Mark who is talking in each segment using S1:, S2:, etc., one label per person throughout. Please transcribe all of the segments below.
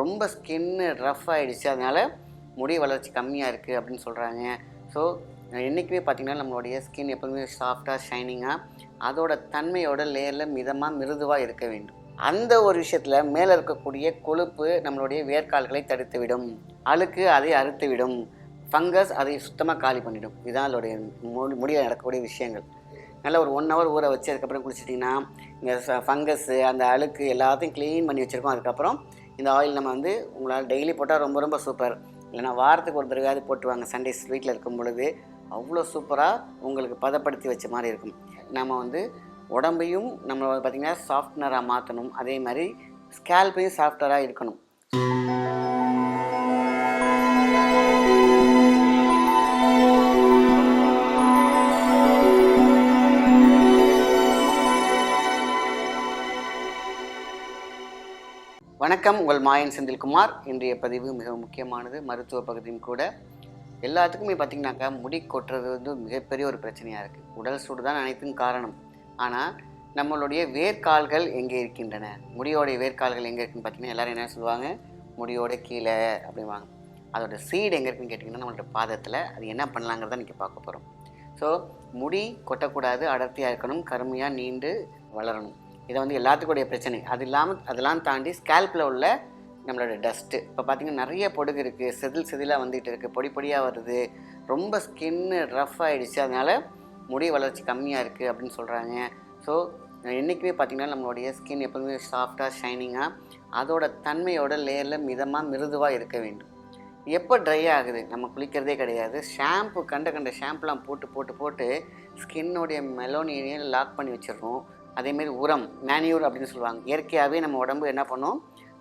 S1: ரொம்ப skin rough ஆகிடுச்சு அதனால் முடி வளர்ச்சி கம்மியாக இருக்குது அப்படின்னு சொல்கிறாங்க ஸோ என்றைக்குமே பார்த்திங்கன்னா நம்மளுடைய ஸ்கின் எப்போதுமே சாஃப்டாக ஷைனிங்காக அதோட தன்மையோட லேயரில் மிதமாக மிருதுவாக இருக்க வேண்டும். அந்த ஒரு விஷயத்தில் மேலே இருக்கக்கூடிய கொழுப்பு நம்மளுடைய வேர்க்கால்களை தடுத்து விடும் அழுக்கு அதை அறுத்து விடும் ஃபங்கஸ் அதை சுத்தமாக காலி பண்ணிவிடும் இதுதான் அதோடைய முடி முடிவில் நடக்கக்கூடிய விஷயங்கள். நல்லா ஒரு ஒன் ஹவர் ஊற வச்சு அதுக்கப்புறம் குளிச்சிட்டிங்கன்னா இந்த ஃபங்கஸ்ஸு அந்த அழுக்கு எல்லாத்தையும் க்ளீன் பண்ணி வச்சுருக்கோம். அதுக்கப்புறம் இந்த ஆயில் நம்ம வந்து உங்களால் டெய்லி போட்டால் ரொம்ப ரொம்ப சூப்பர் இல்லைனா வாரத்துக்கு ஒரு தடவையாவது போட்டுவாங்க. சண்டேஸ் வீட்டில் இருக்கும் பொழுது அவ்வளோ சூப்பராக உங்களுக்கு பதப்படுத்தி வச்ச மாதிரி இருக்கும். நம்ம வந்து உடம்பையும் நம்ம பார்த்திங்கன்னா சாஃப்ட்னராக மாற்றணும் அதே மாதிரி ஸ்கேல்பையும் சாஃப்டராக இருக்கணும். வணக்கம். உங்கள் மாயன் செந்தில்குமார். இன்றைய பதிவு மிக முக்கியமானது. மருத்துவ பகுதியும் கூட. எல்லாத்துக்குமே பார்த்திங்கனாக்கா முடி கொட்டுறது வந்து மிகப்பெரிய ஒரு பிரச்சனையாக இருக்குது உடல் சூடு தான் அனைத்தும் காரணம். ஆனால் நம்மளுடைய வேர்க்கால்கள் எங்கே இருக்கின்றன? முடியோடைய வேர்க்கால்கள் எங்கே இருக்குன்னு பார்த்தீங்கன்னா எல்லோரும் என்ன சொல்லுவாங்க? முடியோட கீழே அப்படிம்பாங்க. அதோட சீடு எங்கே இருக்குன்னு கேட்டிங்கன்னா நம்மளோட பாதத்தில். அது என்ன பண்ணலாங்கிறத இன்றைக்கி பார்க்க போகிறோம் ஸோ முடி கொட்டக்கூடாது அடர்த்தியாக இருக்கணும் கருமையாக நீண்டு வளரணும். இதை வந்து எல்லாத்துக்குடைய பிரச்சனை. அது இல்லாமல் அதெல்லாம் தாண்டி ஸ்கேல்பில் உள்ள நம்மளோட டஸ்ட்டு இப்போ பார்த்தீங்கன்னா நிறைய பொடுகு இருக்குது செதில் செதிலாக வந்துகிட்டு இருக்குது பொடி பொடியாக வருது. ரொம்ப ஸ்கின்னு ரஃப் ஆகிடுச்சு அதனால் முடி வளர்ச்சி கம்மியாக இருக்குது அப்படின்னு சொல்கிறாங்க ஸோ என்றைக்குமே பார்த்திங்கன்னா நம்மளுடைய ஸ்கின் எப்போதுமே சாஃப்டாக ஷைனிங்காக அதோட தன்மையோட லேயரில் மிதமாக மிருதுவாக இருக்க வேண்டும். எப்போ ட்ரை ஆகுது? நம்ம குளிக்கிறதே கிடையாது. ஷாம்பு கண்ட கண்ட ஷாம்புலாம் போட்டு போட்டு போட்டு ஸ்கின்னுடைய மெலோனியை லாக் பண்ணி வச்சிடுறோம். அதேமாரி உரம் மேன்யூர் அப்படின்னு சொல்லுவாங்க. இயற்கையாகவே நம்ம உடம்பு என்ன பண்ணும்?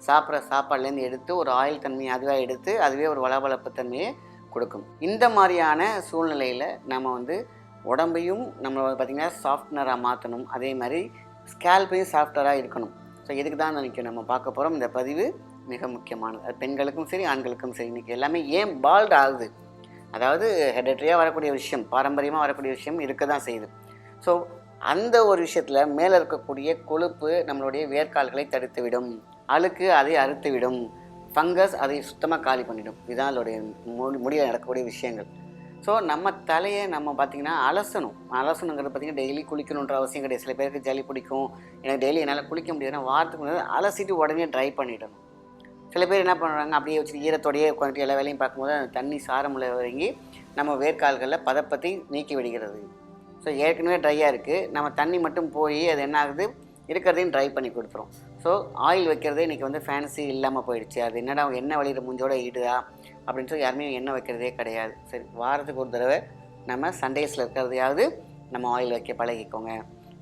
S1: சாப்பிட்ற சாப்பாடுலேருந்து எடுத்து ஒரு ஆயில் தன்மையை அதுவாக எடுத்து அதுவே ஒரு வளவளப்பு தன்மையை கொடுக்கும். இந்த மாதிரியான சூழ்நிலையில் நம்ம வந்து உடம்பையும் நம்ம பார்த்திங்கன்னா சாஃப்ட்னராக மாற்றணும் அதே மாதிரி ஸ்கேல்பையும் சாஃப்டராக இருக்கணும். ஸோ இதுக்கு தான் நினைக்கும் நம்ம பார்க்க போகிறோம் இந்த பதிவு மிக முக்கியமானது. அது பெண்களுக்கும் சரி ஆண்களுக்கும் சரி. இன்றைக்கி எல்லாமே ஏன் பால்ட் ஆகுது? அதாவது ஹெடட்ரியாக வரக்கூடிய விஷயம் பாரம்பரியமாக வரக்கூடிய விஷயம் இருக்க தான் செய்யுது. ஸோ அந்த ஒரு விஷயத்தில் மேலே இருக்கக்கூடிய கொழுப்பு நம்மளுடைய வேர்க்கால்களை தடுத்துவிடும். அழுக்கு அதை அறுத்து விடும் ஃபங்கஸ் அதை சுத்தமாக காலி பண்ணிடும். இதுதான் அதோடைய முடி முடிவில் நடக்கக்கூடிய விஷயங்கள். ஸோ நம்ம தலையை நம்ம பார்த்திங்கன்னா அலசணும். அலசணுங்கிறது பார்த்திங்கன்னா டெய்லி குளிக்கணுன்ற அவசியம் கிடையாது. சில பேருக்கு ஜலி பிடிக்கும். எனக்கு டெய்லி என்னால் குளிக்க முடியாதுன்னா வாரத்துக்கு முன்னாடி அலசிட்டு உடனே ட்ரை பண்ணிடணும். சில பேர் என்ன பண்ணுறாங்க அப்படியே வச்சு ஈரத்தோடையே உட்காந்துட்டு எல்லா வேலையும் பார்க்கும்போது அந்த தண்ணி சாரமுள்ள வரைங்கி நம்ம வேர்க்கால்களில் பதப்பத்தை நீக்கி விடுகிறது. ஸோ ஏற்கனவே ட்ரையாக இருக்குது நம்ம தண்ணி மட்டும் போய் அது என்ன ஆகுது? இருக்கிறதையும் ட்ரை பண்ணி கொடுத்துரும். ஸோ ஆயில் வைக்கிறதே இன்றைக்கி வந்து ஃபேன்சி இல்லாமல் போயிடுச்சு. அது என்னடா எண்ணெய் வழியில் மூஞ்சோட ஈடுதா அப்படின்னு சொல்லி யாருமே எண்ணெய் வைக்கிறதே கிடையாது. சரி வாரத்துக்கு ஒரு தடவை நம்ம சண்டேஸில் இருக்கிறதையாவது நம்ம ஆயில் வைக்க பழகிக்கோங்க.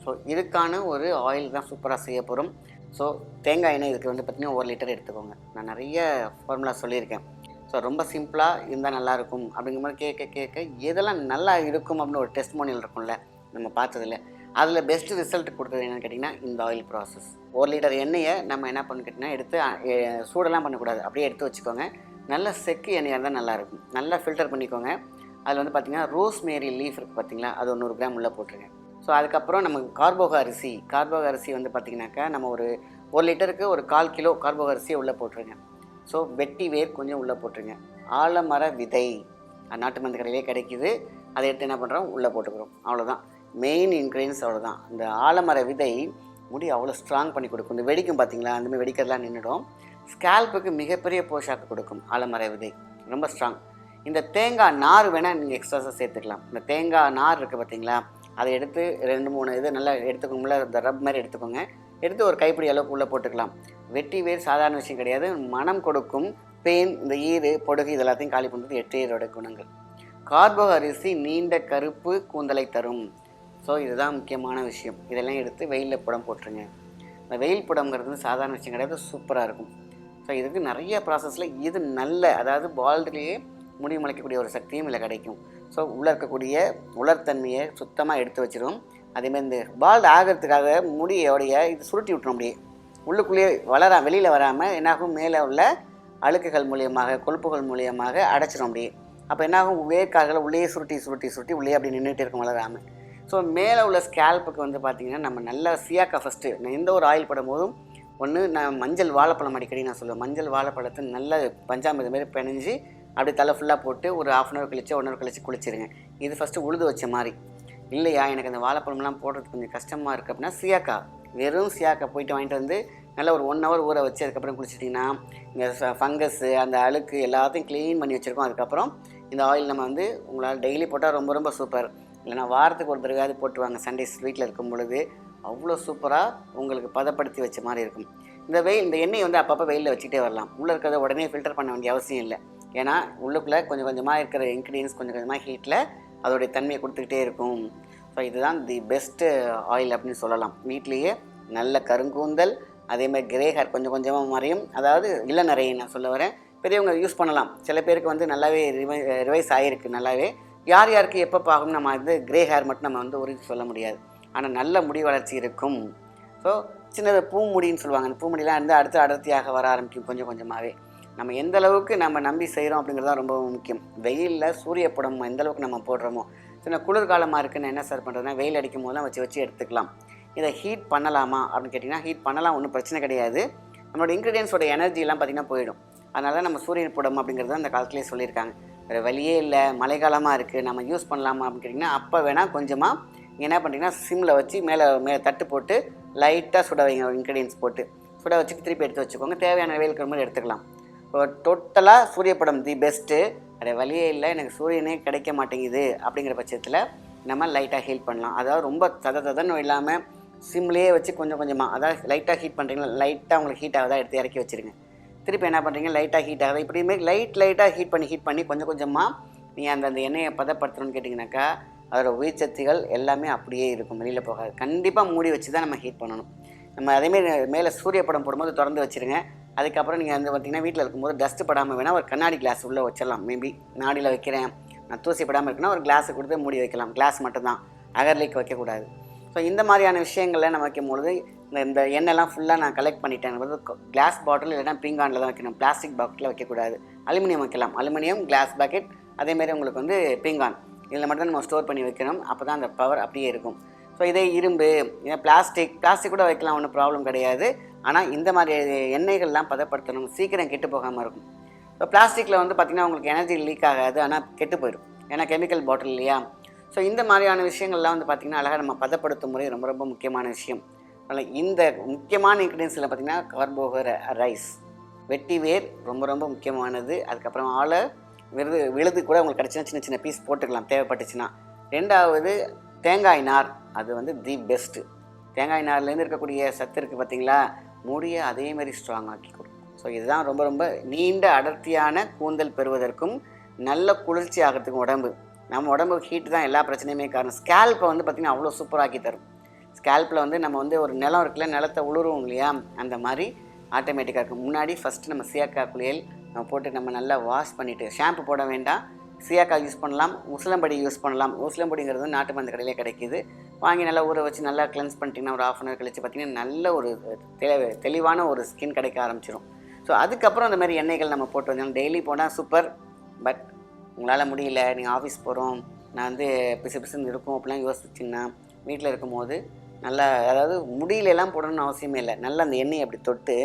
S1: ஸோ இதுக்கான ஒரு ஆயில் தான் சூப்பராக செய்ய போகிறோம் ஸோ தேங்காய் எண்ணெய் இதுக்கு வந்து பார்த்திங்கன்னா ஒரு லிட்டர் எடுத்துக்கோங்க. நான் நிறைய ஃபார்முலா சொல்லியிருக்கேன். ஸோ ரொம்ப சிம்பிளாக இருந்தால் நல்லாயிருக்கும். அப்படிங்கிற மாதிரி கேட்க கேட்க எதெல்லாம் நல்லா இருக்கும் அப்படின்னு ஒரு டெஸ்ட் மோனியல் இருக்கும்ல நம்ம பார்த்ததில்ல அதில் பெஸ்ட்டு ரிசல்ட் கொடுத்தது என்னென்னு கேட்டிங்கன்னா இந்த ஆயில் ப்ராசஸ் ஒரு லிட்டர் எண்ணெயை நம்ம என்ன பண்ணு கேட்டிங்கன்னா எடுத்து சூடெல்லாம் பண்ணக்கூடாது. அப்படியே எடுத்து வச்சுக்கோங்க. நல்ல செக்கு எண்ணெயாக இருந்தால் நல்லாயிருக்கும். நல்லா ஃபில்டர் பண்ணிக்கோங்க. அதில் வந்து பார்த்திங்கன்னா ரோஸ் மேரி லீஃப் இருக்குது பார்த்தீங்களா அது ஒரு நூறு கிராம் உள்ளே போட்டுருங்க. ஸோ அதுக்கப்புறம் நமக்கு கார்போக அரிசி. கார்போக அரிசி வந்து பார்த்திங்கனாக்கா நம்ம ஒரு ஒரு லிட்டருக்கு ஒரு கால் கிலோ கார்போக அரிசியை உள்ளே போட்டுருங்க. ஸோ வெட்டி வேர் கொஞ்சம் உள்ளே போட்டுருங்க. ஆலமர விதை. நாட்டு மருந்து கடையிலே கிடைக்குது. அதை எடுத்து என்ன பண்ணுறோம்? உள்ளே போட்டுக்கிறோம். அவ்வளோதான். மெயின் இன்க்ரீடியன்ஸ் அவ்வளோதான். இந்த ஆலமர விதை முடி அவ்வளோ ஸ்ட்ராங் பண்ணி கொடுக்கும். இந்த வெடிக்கும் பார்த்தீங்களா? அந்தமாதிரி வெடிக்கிறதுலாம் நின்றுடும். ஸ்கேல்புக்கு மிகப்பெரிய போஷாக்கு கொடுக்கும் ஆலமர விதை. ரொம்ப ஸ்ட்ராங் இந்த தேங்காய் நார் வேணால் நீங்கள் எக்ஸ்ட்ராஸாக சேர்த்துக்கலாம். இந்த தேங்காய் நார் இருக்குது பார்த்தீங்களா? அதை எடுத்து ரெண்டு மூணு இது நல்லா எடுத்துக்கோங்களா இந்த ரப் மாதிரி எடுத்துக்கோங்க. எடுத்து ஒரு கைப்பிடி அளவுக்கு உள்ளே போட்டுக்கலாம். வெட்டி வேர் சாதாரண விஷயம் கிடையாது. மனம் கொடுக்கும் பெயின் இந்த ஈறு பொடுகு இது எல்லாத்தையும் காலி பண்ணுறது எட்டீரோட குணங்கள். கார்போ அரிசி நீண்ட கருப்பு கூந்தலை தரும். ஸோ இதுதான் முக்கியமான விஷயம். இதெல்லாம் எடுத்து வெயிலில் புடம் போட்டுருங்க. இந்த வெயில் புடம்ங்கிறது சாதாரண விஷயம் கிடையாது. சூப்பராக இருக்கும். ஸோ இதுக்கு நிறைய ப்ராசஸில் இது நல்ல அதாவது பால்ட்லேயே முடி முளைக்கக்கூடிய ஒரு சக்தியும் இதில் கிடைக்கும். ஸோ உள்ளே இருக்கக்கூடிய உலர்த்தன்மையை சுத்தமாக எடுத்து வச்சிடும் அதேமாதிரி இந்த பால்டு ஆகிறதுக்காக முடியோடைய இது சுருட்டி விட்டுரும் அப்படியே. உள்ளுக்குள்ளேயே வளரா வெளியில் வராமல் என்னாகும் மேலே உள்ள அழுக்குகள் மூலியமாக கொழுப்புகள் மூலியமாக அடைச்சிடும் அப்படியே. அப்போ என்னாகும்? வேர்க்கால்களை உள்ளே சுருட்டி சுருட்டி சுருட்டி உள்ளே அப்படி நின்றுட்டு இருக்கும் வளராமல் ஸோ மேலே உள்ள ஸ்கேல்ப்புக்கு வந்து பார்த்திங்கன்னா நம்ம நல்லா சியாக்கா ஃபஸ்ட்டு எந்த ஒரு ஆயில் போடும் போதும் ஒன்று நான் மஞ்சள் வாழைப்பழம் அடிக்கடி நான் சொல்லுவேன். மஞ்சள் வாழைப்பழத்தை நல்லா பஞ்சாமிரதம் மாதிரி பிணைஞ்சு அப்படி தலை ஃபுல்லாக போட்டு ஒரு ஆஃப் அன் ஹவர் கழிச்சு ஒன் ஹவர் கழிச்சு குளிச்சிருங்க. இது ஃபஸ்ட்டு உழுது வச்ச மாதிரி. இல்லையா? எனக்கு அந்த வாழைப்பழம்லாம் போடுறது கொஞ்சம் கஷ்டமாக இருக்குது அப்படின்னா சியாக்கா. வெறும் சியாக்கை போயிட்டு வாங்கிட்டு வந்து நல்லா ஒரு ஒன் ஹவர் ஊற வச்சு அதுக்கப்புறம் குளிச்சிட்டிங்கன்னா இந்த ஃபங்கஸ்ஸு அந்த அழுக்கு எல்லாத்தையும் க்ளீன் பண்ணி வச்சுருக்கோம். அதுக்கப்புறம் இந்த ஆயில் நம்ம வந்து உங்களால் டெய்லி போட்டால் ரொம்ப ரொம்ப சூப்பர் இல்லைனா வாரத்துக்கு ஒரு பிறகாவது போட்டுவாங்க சண்டேஸ் வீட்டில் இருக்கும் பொழுது அவ்வளோ சூப்பராக உங்களுக்கு பதப்படுத்தி வச்ச மாதிரி இருக்கும். இந்த வெயில் இந்த எண்ணெய் வந்து அப்பப்போ வெயிலில் வச்சுக்கிட்டே வரலாம். உள்ளே இருக்கிறத உடனே ஃபில்டர் பண்ண வேண்டிய அவசியம் இல்லை. ஏன்னா உள்ளுக்குள்ளே கொஞ்சம் கொஞ்சமாக இருக்கிற இன்க்ரீடியன்ஸ் கொஞ்சம் கொஞ்சமாக ஹீட்டில் அதோடைய தன்மையை கொடுத்துக்கிட்டே இருக்கும். ஸோ இதுதான் தி பெஸ்ட்டு ஆயில் அப்படின்னு சொல்லலாம். வீட்லேயே நல்ல கருங்கூந்தல் அதே மாதிரி கிரே ஹேர் கொஞ்சம் கொஞ்சமாக மறையும். அதாவது இல்லை நிறைய நான் சொல்ல வரேன். பெரியவங்க யூஸ் பண்ணலாம். சில பேருக்கு வந்து நல்லாவே ரிவை ரிவைஸ் ஆகிருக்கு நல்லாவே. யார் யாருக்கு எப்போ பார்க்கணும் நம்ம வந்து கிரே ஹேர் மட்டும் நம்ம வந்து உறுதி சொல்ல முடியாது. ஆனால் நல்ல முடி வளர்ச்சி இருக்கும். ஸோ சின்னது பூமுடின்னு சொல்லுவாங்க. அந்த பூமுடிலாம் இருந்து அடுத்து அடர்த்தியாக வர ஆரம்பிக்கும் கொஞ்சம் கொஞ்சமாகவே நம்ம எந்த அளவுக்கு நம்ம நம்பி செய்கிறோம் அப்படிங்கிறது தான் ரொம்ப முக்கியம். வெயிலில் சூரிய படம் எந்த அளவுக்கு நம்ம போடுறோமோ சின்ன குளிர்காலமாக இருக்குன்னு என்ன சார் பண்ணுறதுனா வெயில் அடிக்கும் போதெல்லாம் வச்சு வச்சு எடுத்துக்கலாம். இதை ஹீட் பண்ணலாமா அப்படின்னு கேட்டிங்கன்னா ஹீட் பண்ணலாம் ஒன்றும் பிரச்சனை கிடையாது. நம்மளோட இன்க்ரீடியன்ஸோட எனர்ஜிலாம் பார்த்திங்கன்னா போயிடும். அதனால தான் நம்ம சூரியன் படம் அப்படிங்கிறது அந்த காலத்துலேயே சொல்லியிருக்காங்க. வேறு வழியே இல்லை மழைக்காலமாக இருக்குது நம்ம யூஸ் பண்ணலாமா அப்படின்னு கேட்டிங்கன்னா அப்போ வேணால் கொஞ்சமாக நீங்கள் என்ன பண்ணுறீங்கன்னா சிம்மில் வச்சு மேலே மேலே தட்டு போட்டு லைட்டாக சுட வைங்க இன்க்ரீடியன்ஸ் போட்டு. சுட வச்சுட்டு திருப்பி எடுத்து வச்சுக்கோங்க. தேவையான வெயிலுக்கு மாதிரி எடுத்துக்கலாம். இப்போ டோட்டலாக சூரிய படம் தி பெஸ்ட்டு வேறு வழியே இல்லை எனக்கு சூரியனே கிடைக்க மாட்டேங்குது அப்படிங்கிற பட்சத்தில் நம்ம லைட்டாக ஹீட் பண்ணலாம். அதாவது ரொம்ப தத ததன்னு இல்லாமல் சிம்லேயே வச்சு கொஞ்சம் கொஞ்சமாக அதாவது லைட்டாக ஹீட் பண்ணுறீங்களா லைட்டாக உங்களுக்கு ஹீட் ஆகுதா எடுத்து இறக்கி வச்சுருங்க. திருப்பி என்ன பண்ணுறீங்க லைட்டாக ஹீட் ஆகுது இப்படியுமே லைட் லைட்டாக ஹீட் பண்ணி ஹீட் பண்ணி கொஞ்சம் கொஞ்சமாக நீங்கள் அந்த அந்த எண்ணெயை பதப்படுத்தணும்னு கேட்டிங்கனாக்கா அதோட உயிர்ச்சத்துகள் எல்லாமே அப்படியே இருக்கும் வெளியில் போகாது. கண்டிப்பாக மூடி வச்சு தான் நம்ம ஹீட் பண்ணணும். நம்ம அதேமாரி மேலே சூரிய படம் போடும்போது திறந்து வச்சுருங்க. அதுக்கப்புறம் நீங்கள் வந்து பார்த்திங்கன்னா வீட்டில் இருக்கும்போது டஸ்ட்டு படாமல் வேணால் ஒரு கண்ணாடி கிளாஸ் உள்ளே வச்சிடலாம். மேபி நாடியில் வைக்கிறேன். நான் தூசி படாமல் இருக்குன்னா ஒரு கிளாஸை கொடுத்து மூடி வைக்கலாம். கிளாஸ் மட்டும்தான். அகர்லிக்கு வைக்கக்கூடாது. ஸோ இந்த மாதிரியான விஷயங்களை நம்ம வைக்கும் பொழுது இந்த இந்த எண்ணெய்லாம் ஃபுல்லாக நான் கலெக்ட் பண்ணிட்டேன். கிளாஸ் பாட்டில் இல்லைன்னா பீங்கானில் தான் வைக்கணும். பிளாஸ்டிக் பாட்டில் வைக்கக்கூடாது. அலுமினியம் வைக்கலாம். அலுமினியம் கிளாஸ் பாக்கெட் அதேமாரி உங்களுக்கு வந்து பீங்கான் இதில் மட்டும் தான் நம்ம ஸ்டோர் பண்ணி வைக்கணும். அப்போ தான் அந்த பவர் அப்படியே இருக்கும். ஸோ இதே இரும்பு பிளாஸ்டிக் பிளாஸ்டிக் கூட வைக்கலாம் ஒன்றும் ப்ராப்ளம் கிடையாது. ஆனால் இந்த மாதிரி எண்ணெய்கள்லாம் பதப்படுத்தணும். சீக்கிரம் கெட்டு போகாமல் இருக்கும். இப்போ பிளாஸ்டிக்கில் வந்து பார்த்திங்கன்னா உங்களுக்கு எனர்ஜி லீக் ஆகாது ஆனால் கெட்டு போயிடும். ஏன்னா கெமிக்கல் பாட்டில் இல்லையா? ஸோ இந்த மாதிரியான விஷயங்கள்லாம் வந்து பார்த்திங்கன்னா அழகாக நம்ம பதப்படுத்தும் முறை ரொம்ப ரொம்ப முக்கியமான விஷயம். அதனால் இந்த முக்கியமான இன்க்ரீடியன்ஸில் பார்த்திங்கன்னா கார்போஹர் ரைஸ் வெட்டி வேர் ரொம்ப ரொம்ப முக்கியமானது. அதுக்கப்புறம் ஆளை விருது விழுது கூட உங்களுக்கு கிடச்சினா சின்ன சின்ன பீஸ் போட்டுக்கலாம் தேவைப்பட்டுச்சுன்னா. ரெண்டாவது தேங்காய் நார். அது வந்து தி பெஸ்ட்டு தேங்காய் நார்லேருந்து இருக்கக்கூடிய சத்து இருக்குது பார்த்தீங்களா? முடியை அதே மாதிரி ஸ்ட்ராங் ஆக்கி கொடுக்கும் ஸோ இதுதான் ரொம்ப ரொம்ப நீண்ட அடர்த்தியான கூந்தல் பெறுவதற்கும் நல்ல குளிர்ச்சி ஆகிறதுக்கும் உடம்பு. நம்ம உடம்பு ஹீட் தான் எல்லா பிரச்சனையுமே காரணம். ஸ்கேல்ப்பை வந்து பார்த்திங்கன்னா அவ்வளோ சூப்பராக்கி தரும். ஸ்கேல்ப்பில் வந்து நம்ம வந்து ஒரு நிலம் இருக்குல்ல நிலத்தை உழுருவோம் இல்லையா? அந்த மாதிரி ஆட்டோமேட்டிக்காக இருக்கும். முன்னாடி ஃபஸ்ட்டு நம்ம சியாக்கா குளியல் நம்ம போட்டு நம்ம நல்லா வாஷ் பண்ணிவிட்டு ஷாம்பு போட வேண்டாம். சியாக்கா யூஸ் பண்ணலாம் உசிலம்படி யூஸ் பண்ணலாம். உசிலம்படிங்கிறது வந்து நாட்டு மருந்து கடையிலே கிடைக்கிது. வாங்கி நல்லா ஊற வச்சு நல்லா கிளென்ஸ் பண்ணிட்டீங்கன்னா ஒரு ஆஃப் அன் ஹவர் கழிச்சு பார்த்தீங்கன்னா நல்ல ஒரு தெளிவு தெளிவான ஒரு ஸ்கின் கிடைக்க ஆரம்பிச்சிடும் ஸோ அதுக்கப்புறம் அந்த மாதிரி எண்ணெய்கள் நம்ம போட்டு வந்தோம் டெய்லி போனால் சூப்பர் பட் உங்களால் முடியல நீங்கள் ஆஃபீஸ் போகிறோம் நான் வந்து பிசு பிசுன்னு இருக்கும் அப்படிலாம் யோசிச்சிங்கன்னா வீட்டில் இருக்கும்போது நல்லா அதாவது முடியலெல்லாம் போடணும்னு அவசியமே இல்லை. நல்லா அந்த எண்ணெயை அப்படி தொட்டு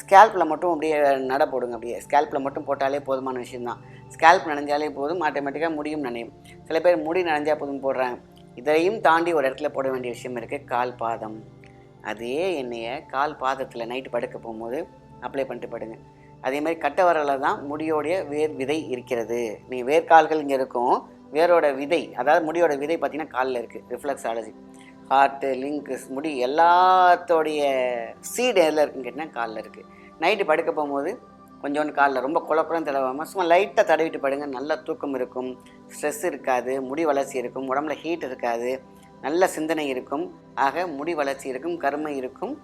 S1: ஸ்கேல்பில் மட்டும் அப்படியே நட போடுங்க அப்படியே. ஸ்கேல்பில் மட்டும் போட்டாலே போதுமான விஷயம்தான். ஸ்கேல்ப் நனைஞ்சாலே போதும் ஆட்டோமேட்டிக்காக முடியும் நனையும். சில பேர் முடி நனைஞ்சா போதும் போடுறாங்க. இதையும் தாண்டி ஒரு இடத்துல போட வேண்டிய விஷயம் இருக்குது கால் பாதம். அதே எண்ணெயை கால் பாதத்தில் நைட்டு படுக்க போகும்போது அப்ளை பண்ணிட்டு படுங்க. அதே மாதிரி கட்ட வரலில் தான் முடியோடைய வேர் விதை இருக்கிறது. நீங்கள் வேர்க்கால்கள் இங்கே இருக்கும் வேரோட விதை அதாவது முடியோட விதை பார்த்திங்கன்னா காலில் இருக்குது ரிஃப்ளெக்ஸாலஜி ஹார்ட்டு லிங்க்ஸ் முடி எல்லாத்தோடைய சீடு எதில் இருக்குன்னு கேட்டிங்கன்னா காலில் இருக்குது நைட்டு படுக்க போகும்போது கொஞ்சோண்டு காலில் ரொம்ப குழப்பம் தடவாமல் சும்மா லைட்டாக தடவிட்டு படுங்க. நல்ல தூக்கம் இருக்கும். ஸ்ட்ரெஸ் இருக்காது. முடி வளர்ச்சி இருக்கும். உடம்புல ஹீட் இருக்காது. நல்ல சிந்தனை இருக்கும். ஆக முடி வளர்ச்சி இருக்கும். கருமை இருக்கும்.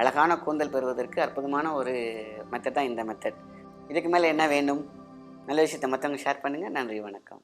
S1: அழகான கூந்தல் பெறுவதற்கு அற்புதமான ஒரு மெத்தட் தான் இந்த மெத்தட் இதுக்கு மேலே என்ன வேண்டும் நல்ல விஷயத்தை மற்றவங்க ஷேர் பண்ணுங்கள் நன்றி வணக்கம்.